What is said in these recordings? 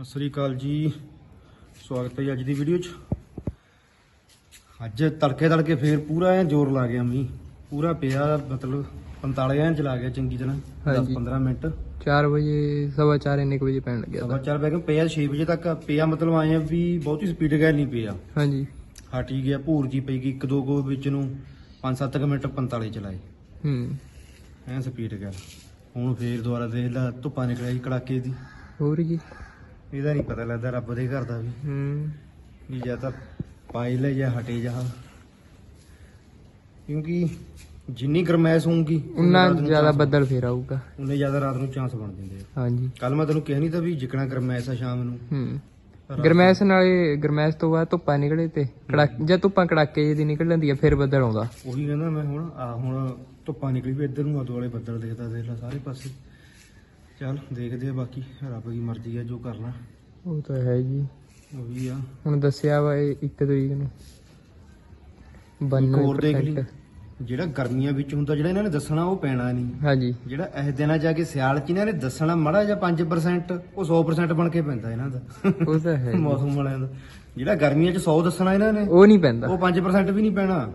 ਸਤਿ ਸ੍ਰੀ ਅਕਾਲ ਜੀ। ਸਵਾਗਤ ਹੈ ਅੱਜ ਦੀ ਵੀਡੀਓ 'ਚ। ਅੱਜ ਤੜਕੇ ਤੜਕੇ ਫੇਰ ਪੂਰਾ ਐ ਜ਼ੋਰ ਲਾ ਗਿਆ ਮੀਂਹ। ਪੂਰਾ ਪਿਆ ਮਤਲਬ 45 ਐਂ ਚਲਾ ਗਿਆ ਚੰਗੀ ਤਰ੍ਹਾਂ 10 ਹਾਂਜੀ। 15 ਮਿੰਟ। 4 ਵਜੇ ਸਵਾ ਚਾਰ ਇੰਨੇ ਕੁ ਵਜੇ ਪੈਣ ਲੱਗਿਆ ਸਵਾ ਤਾਂ। ਚਾਰ ਪੈ ਗਏ ਪਿਆ 6 ਵਜੇ ਤੱਕ ਪਿਆ ਮਤਲਬ ਆਏ ਆ ਵੀ ਬਹੁਤੀ ਸਪੀਡ ਗੈਲ ਨਹੀਂ ਪਿਆ। ਹਾਂਜੀ। ਹਟ ਹੀ ਗਿਆ ਭੂਰ ਜੀ ਪਈ ਗਈ ਇੱਕ ਦੋ ਗੋ ਵਿੱਚ ਨੂੰ 5-7 ਮਿੰਟ 45 ਚਲਾਏ। ਹੂੰ। ਐ ਸਪੀਡ ਗੈਲ ਹੁਣ ਫੇਰ ਦੁਬਾਰਾ ਦੇਖ ਲਾ ਧੁੱਪਾਂ ਨਿਕਲਿਆ ਜੀ ਕੜਾਕੇ ਦੀ। ਹੋਰ ਜੀ? ਇਹਦਾ ਨਹੀਂ ਪਤਾ ਲੱਗਦਾ ਰੱਬ ਦੇ ਘਰ ਦਾ ਵੀ। ਹੂੰ। ਵੀ ਜਾਂ ਤਾਂ ਪਾਈ ਲੈ ਜਾਂ ਹਟੇ ਜਾ। ਕਿਉਂਕਿ ਜਿੰਨੀ ਗਰਮੈਸ਼ ਹੋਊਗੀ ਉਨਾ ਜ਼ਿਆਦਾ ਬੱਦਲ ਫੇਰ ਆਊਗਾ। ਉਨੇ ਜ਼ਿਆਦਾ ਰਾਤ ਨੂੰ ਚਾਂਸ ਬਣ ਜਾਂਦੇ ਆ। ਹਾਂਜੀ। ਕੱਲ ਮੈਂ ਤੈਨੂੰ ਕਿਹਾ ਨਹੀਂ ਤਾਂ ਵੀ ਜਿਕਣਾ ਗਰਮੈਸ਼ ਆ ਸ਼ਾਮ ਨੂੰ। ਹੂੰ। ਗਰਮੈਸ਼ ਨਾਲੇ ਗਰਮੈਸ਼ ਤੋਂ ਬਾਅਦ ਧੁੱਪਾਂ ਨਿਕਲੇ ਤੇ ਕੜਾਕ ਜਦ ਧੁੱਪਾਂ ਕੜਾਕੇ ਜਿਹੀ ਦੀ ਨਿਕਲ ਜਾਂਦੀ ਆ ਫਿਰ ਬੱਦਲ ਆਉਂਦਾ। ਉਹੀ ਕਹਿੰਦਾ ਮੈਂ ਹੁਣ ਆ ਹੁਣ ਧੁੱਪਾਂ ਨਿਕਲੀ ਵੀ ਇੱਧਰ ਨੂੰ ਆਦੂ ਵਾਲੇ ਬੱਦਲ ਦੇਖਦਾ ਦੇਖ ਲੈ ਸਾਰੇ ਪਾਸੇ। ਚੱਲ ਦੇਖਦੇ ਆ ਬਾਕੀ ਰੱਬ ਦੀ ਮਰਜ਼ੀ ਆ ਜੋ ਕਰਨਾ। ਉਹ ਤਾਂ ਹੈ ਜੀ। ਉਹ ਵੀ ਆ। ਹੁਣ ਦੱਸਿਆ ਵਾ ਇਹ ਇੱਕ ਤਰੀਕ ਨੂੰ। ਇੱਕ ਹੋਰ ਦੇਖ ਲਈ। 92% ਜਿਹੜਾ ਗਰਮੀਆਂ ਵਿੱਚ ਹੁੰਦਾ ਜਿਹੜਾ ਇਹਨਾਂ ਨੇ ਦੱਸਣਾ ਉਹ ਪੈਣਾ ਨਹੀਂ। ਹਾਂਜੀ। ਜਿਹੜਾ ਇਹ ਦਿਨਾਂ ਜਾ ਕੇ ਸਿਆਲ ਚ ਇਹਨਾਂ ਨੇ ਦੱਸਣਾ ਮੜਾ ਜਾਂ 5% ਉਹ 100% ਬਣ ਕੇ ਪੈਂਦਾ ਇਹਨਾਂ ਦਾ। ਉਹ ਤਾਂ ਹੈ ਜੀ। ਮੌਸਮ ਵਾਲਿਆਂ ਦਾ। ਜਿਹੜਾ ਗਰਮੀਆਂ ਚ 100 ਦੱਸਣਾ ਇਹਨਾਂ ਨੇ ਉਹ ਨਹੀਂ ਪੈਂਦਾ। ਉਹ 5% ਵੀ ਨਹੀਂ ਪੈਣਾ।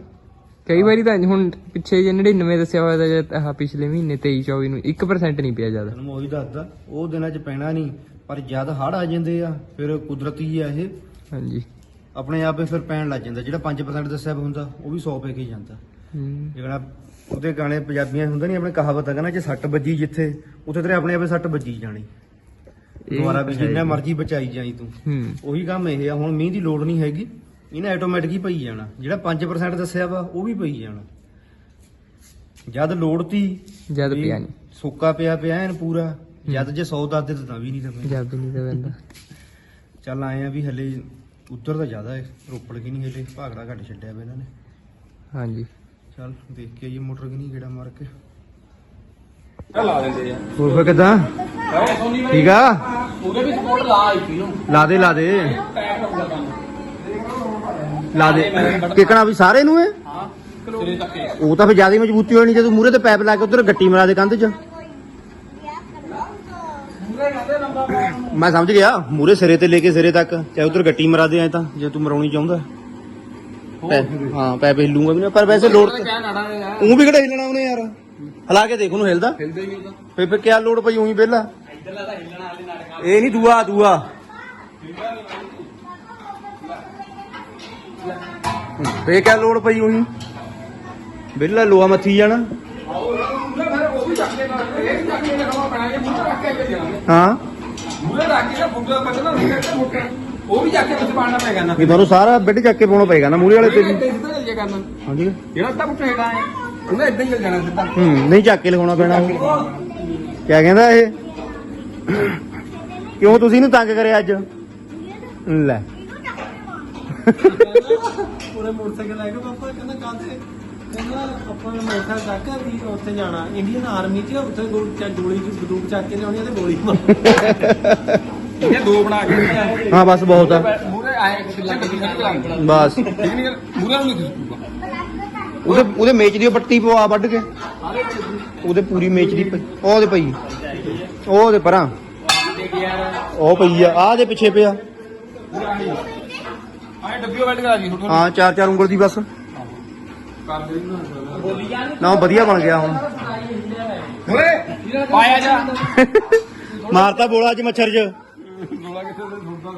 ਕਈ ਵਾਰੀ ਤਾਂ ਹੁਣ ਪਿੱਛੇ ਜੇ 99 ਦੱਸਿਆ ਹੋਇਆ ਤਾਂ ਜਦ ਆਹ ਪਿਛਲੇ ਮਹੀਨੇ 23 24 ਨੂੰ 1% ਨਹੀਂ ਪਿਆ ਜ਼ਿਆਦਾ। ਤੁਹਾਨੂੰ ਉਹੀ ਦੱਸਦਾ ਉਹ ਦਿਨਾਂ ਚ ਪੈਣਾ ਨਹੀਂ ਪਰ ਜਦ ਹੜ ਆ ਜਾਂਦੇ ਆ ਫਿਰ ਕੁਦਰਤੀ ਆ ਇਹ। ਹਾਂਜੀ। ਆਪਣੇ ਆਪੇ ਫਿਰ ਪੈਣ ਲੱਗ ਜਾਂਦਾ ਜਿਹੜਾ 5% ਦੱਸਿਆ ਹੁੰਦਾ ਉਹ ਵੀ 100 ਪੈ ਕੇ ਜਾਂਦਾ। ਹੂੰ। ਜਿਹੜਾ ਉਹਦੇ ਗਾਣੇ ਪੰਜਾਬੀਆਂ ਹੁੰਦਾ ਨਹੀਂ ਆਪਣੇ ਕਹਾਵਤ ਆ ਕਹਿੰਦਾ ਜੇ ਸੱਟ ਵੱਜੀ ਜਿੱਥੇ ਉੱਥੇ ਤੇਰੇ ਆਪਣੇ ਆਪੇ ਸੱਟ ਵੱਜੀ ਜਾਣੀ। ਦੁਬਾਰਾ ਵੀ ਜਿੰਨਾ ਜੀ। ਮਰਜ਼ੀ ਬਚਾਈ ਜਾਈ ਤੂੰ। ਹੂੰ। ਉਹੀ ਕੰਮ ਇਹ ਆ ਹੁਣ ਮੀਂਹ ਦੀ ਲੋੜ ਨਹੀਂ ਹੈਗੀ। ਇਹਨੇ ਆਟੋਮੈਟਿਕ ਹੀ ਪਈ ਜਾਣਾ। ਜਿਹੜਾ 5% ਦੱਸਿਆ ਵਾ ਉਹ ਵੀ ਪਈ ਜਾਣਾ। ਜਦ ਲੋੜ ਤੀ ਜਦ ਵੀ ਪਿਆ ਨਹੀਂ ਸੁੱਕਾ ਪਿਆ ਪਿਆ ਐਨ ਪੂਰਾ। ਜਦ ਜੇ 100 ਦੱਸ ਦੇ ਤਾਂ ਵੀ ਨਹੀਂ ਦਵੇਂ ਜਦ ਵੀ ਨਹੀਂ ਤਾਂ ਪੈਂਦਾ ਚੱਲ ਆਏ ਆ ਵੀ ਹਲੇ ਉੱਧਰ ਤਾਂ ਜ਼ਿਆਦਾ ਹੈ ਰੋਪੜ ਕੀ ਨਹੀਂ ਹਲੇ ਭਾਗੜਾ ਘੱਟ ਛੱਡਿਆ ਵਾ ਇਹਨਾਂ ਨੇ। ਹਾਂਜੀ। ਚੱਲ ਦੇਖ ਕੇ ਆਈਏ ਮੋਟਰ ਕਿ ਨਹੀਂ ਗੇੜਾ ਮਾਰ ਕੇ। ਲਾ ਦਿੰਦੇ ਆ। ਹੋਰ ਫੇ ਕਿਦਾਂ? ਠੀਕ ਆ? ਉਹਦੇ ਵੀ ਸਪੋਰਟ ਲਾ ਆਈਪੀ ਨੂੰ ਲਾ ਦੇ ਲਾ ਦੇ। ਕੰਮ ਲਾ ਦੇ। ਕਿਕਣਾ ਵੀ ਸਾਰੇ ਨੂੰ ਹੈ ਉਹ ਤਾਂ ਫੇ ਜ਼ਿਆਦਾ ਮਜ਼ਬੂਤੀ ਹੋਣੀ ਜੇ ਮੂਰੇ ਤੇ ਪੈਪ ਲਾ ਕੇ ਉਧਰ ਗੱਟੀ ਮਰਾ ਦੇ ਕੰਧ 'ਚ। ਮੈਂ ਸਮਝ ਗਿਆ ਮੂਰੇ ਸਿਰੇ ਤੇ ਲੈ ਕੇ ਸਿਰੇ ਤੱਕ, ਚਾਹੇ ਉਧਰ ਗੱਟੀ ਮਰਾ ਦੇ ਐ ਤਾਂ, ਜੇ ਤੂੰ ਮਰਾਉਣੀ ਚਾਹੁੰਦਾ। ਹਾਂ, ਪੈਪ ਹਿੱਲੂਗਾ ਵੀ ਨਾ, ਪਰ ਵੈਸੇ ਲੋੜ ਉਹਨੇ ਕਿਆ ਉਹ ਵੀ ਕਿਹੜਾ ਹਿੱਲਣਾ ਉਹਨੇ ਯਾਰ? ਹਲਾ ਕੇ ਦੇਖ ਉਹਨੂੰ ਹਿਲਦਾ। ਹਿਲਦਾ ਹੀ ਨਹੀਂ ਤਾਂ ਫੇ ਫੇ ਕਿਆ ਲੋੜ ਪਈ, ਉਹੀ ਵਿਹਲਾ। ਇਹ ਨਹੀਂ ਦੂਆ ਦੂਆ। ਫੇ ਕਿਆ ਲੋੜ ਪਈ ਉਹੀ ਵਿਹਲਾ ਲੋਹਾ ਮੱਥੀ ਜਾਣਾ? ਹਾਂ। ਮੂਹਰੇ ਰੱਖ ਕੇ ਬੁੱਢਾ ਬਚਣਾ ਨਹੀਂ ਕਰਦਾ ਮੋਟਾ ਉਹ ਵੀ ਚੱਕ ਕੇ ਵਿੱਚ ਪਾਣਾ ਪੈਗਾ ਨਾ ਕਿ ਤੁਹਾਨੂੰ ਸਾਰਾ ਬੈੱਡ ਚੱਕ ਕੇ ਪਾਉਣਾ ਪਏਗਾ ਨਾ ਮੂਰੇ ਵਾਲੇ ਤੇ ਵੀ। ਹਾਂਜੀ। ਜਿਹੜਾ ਅੱਧਾ ਬੁੱਟਾ ਹੈਗਾ ਹੈ ਉਹਨੇ ਇਦਾਂ ਹੀ ਚੱਲ ਜਾਣਾ ਸਿੱਧਾ ਹੂੰ ਨਹੀਂ ਚੱਕ ਕੇ ਲਿਖਾਉਣਾ ਪੈਣਾ ਉਹ। ਕਿਆ ਕਹਿੰਦਾ ਇਹ? ਕਿਉਂ ਤੁਸੀਂ ਇਹਨੂੰ ਤੰਗ ਕਰਿਆ ਅੱਜ? ਲੈ। ਉਹਨੇ ਮੋਟਰਸਾਈਕਲ ਲੈ ਕੇ ਪਾਪਾ ਕਹਿੰਦਾ ਕਾਹਤੇ ਕਹਿੰਦਾ ਆਪਾਂ ਨੇ ਮੋਟਰਸਾਈਕਲ ਚੱਕ ਕੇ ਵੀ ਉੱਥੇ ਜਾਣਾ। ਇੰਡੀਅਨ ਆਰਮੀ 'ਚ ਉੱਥੇ ਗੋ- ਚ- ਗੋਲੀ ਚ ਬੰਦੂਕ ਚੱਕ ਕੇ ਲਿਆਉਣੀ ਆ ਤੇ ਗੋਲੀ ਮਾਰ ਇਹ ਦੋ ਬਣਾ ਕੇ ਲਿਆ। ਹਾਂ ਬਸ ਬਹੁਤ ਆ। ਆਏ ਬਸ। ਠੀਕ ਨਹੀਂ ਮੂਹਰੇ ਨੂੰ ਨਹੀਂ ਖਿੱਚੂਗਾ ਉਹਦੇ ਉਹਦੇ ਮੇਚ ਦੀ ਉਹ ਪੱਟੀ ਪਵਾ ਵੱਢ ਕੇ। ਉਹਦੇ ਪੂਰੀ ਮੇਚ ਦੀ ਪਈ ਉਹ ਉਹਦੇ ਪਈ। ਉਹ ਉਹਦੇ ਪਰਾਂ। ਉਹ ਪਈ ਆ। ਆਹ ਦੇ ਪਿੱਛੇ ਪਿਆ। ਆਏ ਡੱਬੀਓ ਬੈਠ ਕਰਾ ਦੀ ਥੋੜਾ ਹਾਂ ਚਾਰ ਚਾਰ ਉਂਗਲ ਦੀ ਬਸ। ਕਰ ਦੇ ਬੋਲੀ ਜਾ ਨਾ ਉਹ ਵਧੀਆ ਬਣ ਗਿਆ ਹੁਣ। ਓਏ ਪਾਇਆ ਜਾ। ਮਾਰਤਾ ਬੋਲਾ ਅੱਜ ਮੱਛਰ 'ਚ। ਗੋਲਾ ਕਿੱਥੇ ਤੇ ਸੁਣਦਾ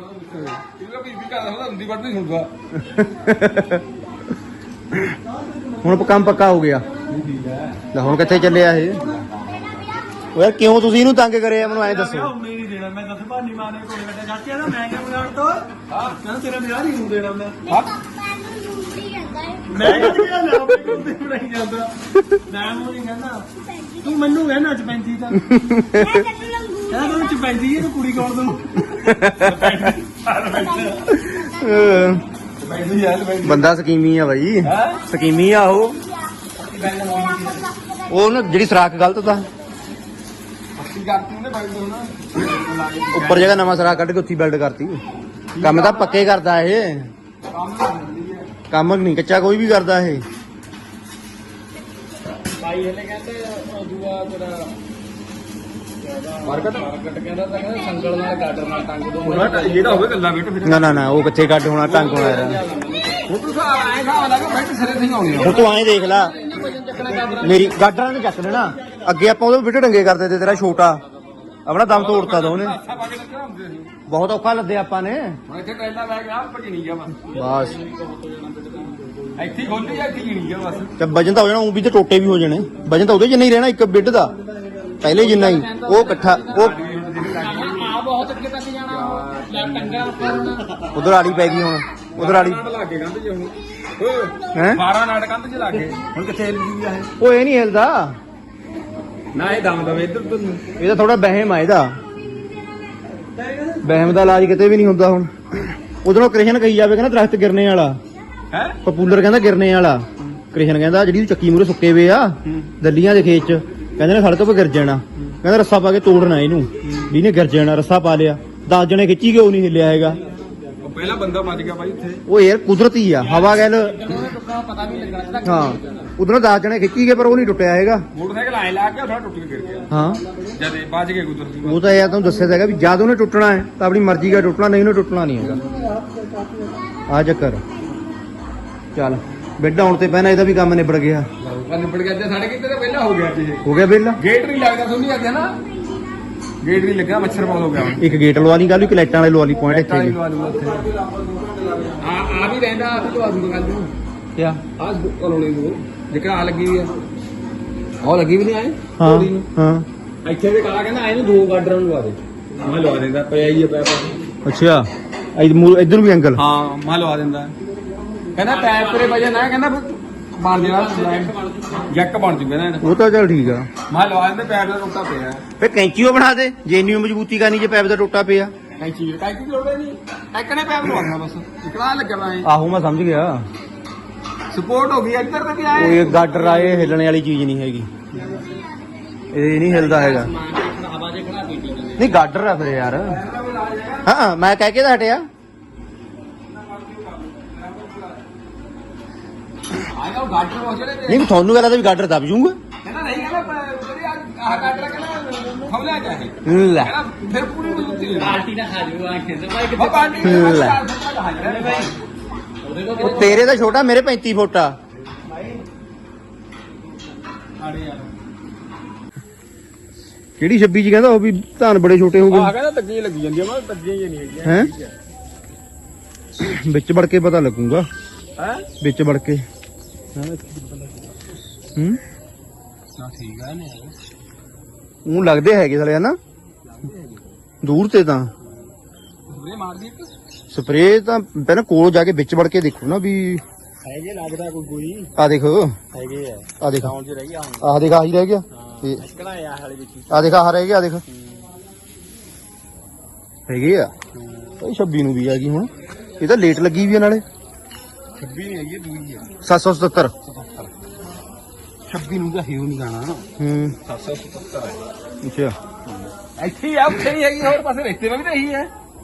ਇਹਦਾ ਵੀ ਵੀ ਕਰਦਾ ਹੁੰਦਾ ਹੁੰਦੀ ਵੱਟ ਨਹੀਂ ਸੁਣਦਾ। ਹੁਣ ਕੰਮ ਪੱਕਾ ਹੋ ਗਿਆ। ਲੈ ਹੁਣ ਕਿੱਥੇ ਚੱਲਿਆ ਇਹ? ਓ ਯਾਰ ਕਿਉਂ ਤੁਸੀਂ ਇਹਨੂੰ ਤੰਗ ਕਰਿਆ? ਮੈਨੂੰ ਐਂ ਦੱਸੋ। ਉਹਨੇ ਨਹੀਂ ਦੇਣਾ ਮੈਂ ਦੱਸ ਭਾਨੀ ਮਾਰਨੇ ਕੋਲ ਬੈਠਾ ਚਾਚੀ ਇਹਦਾ ਮੈਂ ਕਿਹਾ ਮਗਾੜ ਤੋਂ। ਹਾਂ ਕਹਿੰਦਾ ਤੇਰਾ ਵਿਆਹ ਨਹੀਂ ਹੋਣ ਦੇਣਾ ਮੈਂ। ਮੈਂ ਕਹਿੰਦਾ ਨਾ ਆਪਣੇ ਕੋਲ ਤੇ ਬਣਾਈ ਜਾਂਦਾ ਮੈਂ ਉਹ ਨਹੀਂ ਕਹਿੰਦਾ ਤੂੰ ਮੈਨੂੰ ਕਹਿਣਾ ਚ ਪੈਂਦੀ ਤਾਂ। ਕਹਿੰਦਾ ਤੂੰ ਚ ਪੈਂਦੀ ਹੈ ਤੂੰ ਕੁੜੀ ਕੋਲ ਤੂੰ। ਅਹ, ਬੈਠੀ ਯਾਰ ਬੈਠੀ ਬੰਦਾ ਸਕੀਮੀ ਆ ਬਾਈ। ਸਕੀਮੀ ਆ ਉਹ। ਉਹ ਨਾ ਜਿਹੜੀ ਸਰਾਖ ਗਲਤ ਤਾਂ। ਕਰਤੀ ਉਹਨੇ ਬਾਈ ਤੋਂ ਨਾ ਉੱਪਰ ਜਗ੍ਹਾ ਨਵਾਂ ਸਰਾਖ ਕੱਢ ਕੇ ਉੱਥੇ ਬਿਲਡ ਕਰਤੀ। ਕੰਮ ਤਾਂ ਪੱਕੇ ਕਰਦਾ ਇਹ। ਕੰਮ ਨਹੀਂ ਕੱਚਾ ਕੋਈ ਵੀ ਕਰਦਾ ਇਹ। ਭਾਈ ਹਲੇ ਕਹਿੰਦੇ ਉਹ ਦੂਆ ਤੇਰਾ ਮਾਰਕਟ? ਮਾਰਕਟ ਕਹਿੰਦਾ ਤਾਂ ਕਹਿੰਦਾ ਸੰਗਲ ਨਾਲ ਗਾਡਰ ਨਾਲ ਟੰਗ ਦੋ। ਉਹਨਾਂ ਜਿਹੜਾ ਹੋਵੇ ਗੱਲਾਂ ਬੇਟ ਫਿਰ ਨਾ ਨਾ ਨਾ ਉਹ ਕਿੱਥੇ ਕੱਢ ਹੋਣਾ ਟੰਗ ਹੋਣਾ ਯਾਰ ਹੁਣ ਤੂੰ ਸਾਹ ਆਏ ਸਾਹ ਲੱਗਾ ਬੈਠ ਸਿਰੇ ਸਿੰਘ ਆਉਣੀ ਹੁਣ ਤੂੰ ਐਂ ਦੇਖ ਲੈ। ਮੇਰੀ ਗਾਡਰਾਂ ਨੇ ਚੱਕ ਲੈਣਾ। ਅੱਗੇ ਆਪਾਂ ਉਹਦੇ ਬਿੱਟ ਡੰਗੇ ਕਰਦੇ ਤੇ ਤੇਰਾ ਛੋਟਾ। ਆਪਣਾ ਦਮ ਤੋੜਤਾ ਦੋ ਉਹਨੇ। ਬਹੁਤ ਔਖਾ ਲੱਦੇ ਆਪਾਂ ਨੇ। ਹੁਣ ਇੱਥੇ ਟੈਲਾ ਲੈ ਗਿਆ ਭਜਣੀ ਗਿਆ ਬਸ। ਬਸ। ਇੱਥੇ ਹੀ ਖੋਲੀ ਆ ਇੱਥੇ ਹੀ ਗਿਣੀ ਗਿਆ ਬਸ। ਤੇ ਵਜਨ ਤਾਂ ਹੋ ਜਾਣਾ ਉਹ ਵੀ ਤੇ ਟੋਟੇ ਵੀ ਹੋ ਜਾਣੇ। ਵਜਨ ਤਾਂ ਉਹਦੇ ਜਿੰਨਾ ਹੀ ਰਹਿਣਾ ਇੱਕ ਬਿੱਟ ਦਾ। ਪਹਿਲੇ ਜਿੰਨਾ ਹੀ। ਉਹ ਇਕੱਠਾ ਉਹ ਆ ਬਹੁਤ ਅੱਗੇ ਤੱਕ ਜਾਣਾ ਲੈ ਟੰਗਾ ਉੱਪਰ ਉਧਰ ਆੜੀ ਪੈ ਗਈ ਹੁਣ। ਉਧਰ ਆੜੀ। ਲੱਗ ਹੁਣ। ਹੈ? 12 ਨਾਟ ਕੰਧ 'ਚ ਲੱਗ। ਹੁਣ ਕਿੱਥੇ ਹਿੱਲ ਜੂਗੀ ਆ ਇਹ? ਉਹ ਇਹ ਨਹੀਂ ਹਿਲਦਾ। ਨਾ ਇਹ ਦਮ ਦਵੇ ਇੱਧਰ ਤਾਂ ਥੋੜਾ ਵਹਿਮ ਆ ਇਹਦਾ। ਵਹਿਮ ਦਾ ਇਲਾਜ ਕਿਤੇ ਵੀ ਨਹੀਂ ਹੁੰਦਾ ਹੁਣ। ਉਧਰੋਂ ਕ੍ਰਿਸ਼ਨ ਕਹੀ ਜਾਵੇ ਕਹਿੰਦਾ ਦਰਖਤ ਗਿਰਨੇ ਵਾਲਾ। ਹੈ? ਪਪੂਲਰ ਕਹਿੰਦਾ ਗਿਰਨੇ ਵਾਲਾ। ਕ੍ਰਿਸ਼ਨ ਕਹਿੰਦਾ ਜਿਹੜੀ ਚੱਕੀ ਮੂਰੇ ਸੁੱਕੇ ਵੇ ਆ ਦੱਲੀਆਂ ਦੇ ਖੇਤ ਚ ਕਹਿੰਦੇ ਨੇ ਸੜਕ 'ਤੇ ਗਿਰ ਜਾਣਾ। ਕਹਿੰਦਾ ਰੱਸਾ ਪਾ ਕੇ ਤੋੜਨਾ ਇਹਨੂੰ। ਵੀ ਇਹਨੇ ਗਿਰ ਜਾਣਾ ਰੱਸਾ ਪਾ ਲਿਆ। 10 ਜਣੇ ਖਿੱਚੀ ਗਏ ਉਹ ਨਹੀਂ ਹਿੱਲਿਆ ਹੈਗਾ? ਉਹ ਪਹਿਲਾ ਬੰਦਾ ਮੱਜ ਗਿਆ ਬਾਈ ਇੱਥੇ। ਉਹ ਯਾਰ ਕੁਦਰਤੀ ਆ। ਹਵਾ ਗੱਲ ਉਹਨੇ ਟੁੱਟਣਾ ਪਤਾ ਵੀ ਨਹੀਂ ਲੱਗਣਾ ਕਿਹਦਾ ਹਾਂ। ਉਧਰੋਂ 10 ਜਣੇ ਖਿੱਚੀ ਗਏ ਪਰ ਉਹ ਨਹੀਂ ਟੁੱਟਿਆ ਹੈਗਾ। ਮੋਟਰਸਾਈਕਲ ਆਏ ਲਾ ਕੇ ਥੋੜਾ ਟੁੱਟ ਕੇ ਗਿਰ ਗਿਆ। ਹਾਂ। ਜਦ ਇਹ ਬਚ ਗਏ ਕੁਦਰਤੀ ਉਹ ਤਾਂ ਯਾਰ ਤੁਹਾਨੂੰ ਦੱਸਿਆ ਹੈਗਾ ਵੀ ਜਦ ਉਹਨੇ ਟੁੱਟਣਾ ਹੈ ਤਾਂ ਆਪਣੀ ਮਰਜ਼ੀ ਦਾ ਟੁੱਟਣਾ ਨਹੀਂ ਉਹਨੇ ਟੁੱਟਣਾ ਨਹੀਂ ਹੈਗਾ। ਆ ਚੱਕਰ। ਚੱਲ ਬੈੱਡ ਆਉਣ ਤੇ ਪਹਿਲਾਂ ਇਹਦਾ ਵੀ ਕੰਮ ਨਿਬੜ ਗਿਆ। ਨਿਬੜ ਗਿਆ। ਤੇ ਸਾਡੇ ਕਿਤੇ ਤਾਂ ਪਹਿਲਾਂ ਹੋ ਗਿਆ ਜੀ ਹੋ ਗਿਆ ਬਿੱਲ ਗੇਟ ਨਹੀਂ ਲੱਗਦਾ ਸੁਣੀ ਅੱਜ ਨਾ ਗੇਟ ਨਹੀਂ ਲੱਗਾ ਮੱਛਰ ਬਹੁਤ ਹੋ ਗਿਆ ਇੱਕ ਗੇਟ ਲਵਾ ਲਈ ਗੱਲ ਇੱਕ ਲਾਈਟਾਂ ਵਾਲੇ ਲਵਾ ਲਈ ਪੁਆਇੰਟ ਇੱਥੇ ਜੀ। ਆ ਆ ਵੀ ਰਹਿੰਦਾ ਆ ਵੀ ਲਵਾ ਦੂੰਗਾ ਕੱਲ ਨੂੰ। ਕਿਆ? ਆ ਕਲੋਨੀ ਨੂੰ। ਜਿਕਰ ਆ ਲੱਗੀ ਵੀ ਆ। ਉਹ ਲੱਗੀ ਵੀ ਨਹੀਂ ਆਏ? ਹਾਂ ਨੂੰ। ਹਾਂ। ਇੱਥੇ ਵੀ ਕਾਲਾ ਕਹਿੰਦਾ ਆਏ ਨੂੰ ਦੋ ਗਾਡਰਾਂ ਨੂੰ ਲਵਾ ਦੇ। ਮੈਂ ਲਵਾ ਦਿੰਦਾ ਪਿਆ ਹੀ ਆ ਪਿਆ ਪਿਆ। ਅੱਛਾ। ਇਧ ਮੂਰ ਇਧਰ ਵੀ ਐਂਗਲ ਹਾਂ ਮੈਂ ਲਵਾ ਦਿੰਦਾ। ਕਹਿੰਦਾ ਪੈਪ ਤੇਰੇ ਵਜਨ ਆ ਕਹਿੰਦਾ ਫਿਰ ਬਣ ਜਾਣਾ ਜੱਕ ਬਣ ਜੂਗਾ। ਨਾ ਇਹਦਾ। ਉਹ ਤਾਂ ਚੱਲ ਠੀਕ ਆ। ਮੈਂ ਲਵਾ ਦਿੰਦਾ ਪੈਪ ਦਾ ਟੁੱਟਾ ਪਿਆ। ਫੇ ਕੈਂਚੀਓ ਬਣਾ ਦੇ ਜੇ ਇੰਨੀ ਮਜ਼ਬੂਤੀ ਕਰਨੀ ਜੇ ਪੈਪ ਦਾ ਟੁੱਟਾ ਪਿਆ। ਕੈਂਚੀ ਕੈਂਚੀ ਦੀ ਲੋੜ ਹੀ ਨਹੀਂ। ਐਕਣੇ ਪੈਪ ਲਵਾਉਣਾ ਬਸ। ਇਕੜਾ ਵਾ ਐ ਆਹੋ ਮੈਂ ਸਮਝ ਗਿਆ। ਸਪੋਰਟ ਹੋ ਗਈ ਇੱਧਰ ਤੇ ਵੀ ਉਹ ਆਏ? ਇਹ ਗਾਡਰ ਆਏ ਹਿੱਲਣੇ ਵਾਲੀ ਚੀਜ਼ ਨਹੀਂ ਹੈਗੀ। ਇਹ ਨਹੀਂ ਹਿਲਦਾ ਹੈਗਾ। ਨਹੀਂ ਗਾਡਰ ਆ ਫਿਰ ਯਾਰ। ਹਾਂ ਮੈਂ ਕਹਿ ਕੇ ਤਾਂ ਹਟਿਆ। ਆਇਆ ਉਹ ਗਾਡਰ ਹੋ ਜਿਹੜੇ ਨਹੀਂ ਤੁਹਾਨੂੰ ਕਹਿੰਦਾ ਵੀ ਗਾਡਰ ਦਬ ਜੂਗਾ। ਕਹਿੰਦਾ ਨਹੀਂ ਕਹਿੰਦਾ ਆਹ ਗਾਡਰ ਕਹਿੰਦਾ ਖਵਲਿਆ ਜਾਏ ਲੈ। ਫਿਰ ਪੂਰੀ ਪਾਰਟੀ ਨਾ ਖਾ ਜੂ ਆ ਖੇਸ ਭਾਈ ਕਿਤੇ ਪਾਰਟੀ ਲੈ। ਉਹਦੇ ਕੋਲ ਉਹ ਤੇਰੇ ਦਾ ਛੋਟਾ ਮੇਰੇ 35 ਫੁੱਟ ਆ। ਕਿਹੜੀ 26 ਚ ਕਹਿੰਦਾ ਉਹ ਵੀ ਧਾਨ ਬੜੇ ਛੋਟੇ ਹੋ ਗਏ ਕਹਿੰਦਾ ਤੱਗੀ ਲੱਗੀ ਜਾਂਦੀ ਆ ਮੈਂ ਤੱਗੀਆਂ ਹੀ ਨਹੀਂ ਹੈਗੀਆਂ। ਹੈਂ? ਵਿੱਚ ਵੜ ਕੇ ਪਤਾ ਲੱਗੂਗਾ। ਹੈ? ਵਿੱਚ ਵੜ ਕੇ। ਹੂੰ? ਨਾ ਠੀਕ ਆ ਨੇ ਉਹ ਲੱਗਦੇ ਹੈਗੇ ਸਾਲੇ ਹਨਾ? ਦੂਰ ਤੇ ਤਾਂ। ਮਾਰਦੀ ਇੱਕ? ਸਪਰੇਅ ਤਾਂ ਪਹਿਲਾਂ ਕੋਲ ਜਾ ਕੇ ਵਿੱਚ ਵੜ ਕੇ ਦੇਖੋ ਨਾ ਵੀ ਹੈਗੇ ਲੱਗਦਾ ਕੋਈ ਕੋਈ ਆ ਦੇਖ। ਹੈਗੇ ਆ। ਆ ਦੇਖ। ਚ ਰਹੀ ਆ ਆ ਦੇਖ ਆਹੀ ਰਹਿ ਗਿਆ। ਤੇ ਕਿਹੜਾ ਆ ਹਾਲੇ ਵਿੱਚ ਆ ਦੇਖ ਆਹ ਰਹਿ ਗਿਆ ਆ ਦੇਖ ਹੈਗੇ ਆ। ਇਹ 26 ਨੂੰ ਵੀ ਆ ਗਈ ਹੁਣ। ਇਹ ਤਾਂ ਲੇਟ ਲੱਗੀ ਵੀ ਆ ਨਾਲੇ। 26 ਨਹੀਂ ਹੈਗੀ ਦੂਈ ਆ। 777 26 ਨੂੰ ਤਾਂ ਹੀਰੋ ਨਹੀਂ ਗਾਣਾ ਹੂੰ। 777 ਹੈ ਅੱਛਾ। ਇੱਥੇ ਹੀ ਆ ਉੱਥੇ ਨਹੀਂ ਹੈਗੀ ਹੋਰ ਪਾਸੇ ਰਿਸ਼ਤੇ ਵਿੱਚ ਵੀ ਤਾਂ ਇਹੀ ਹੈ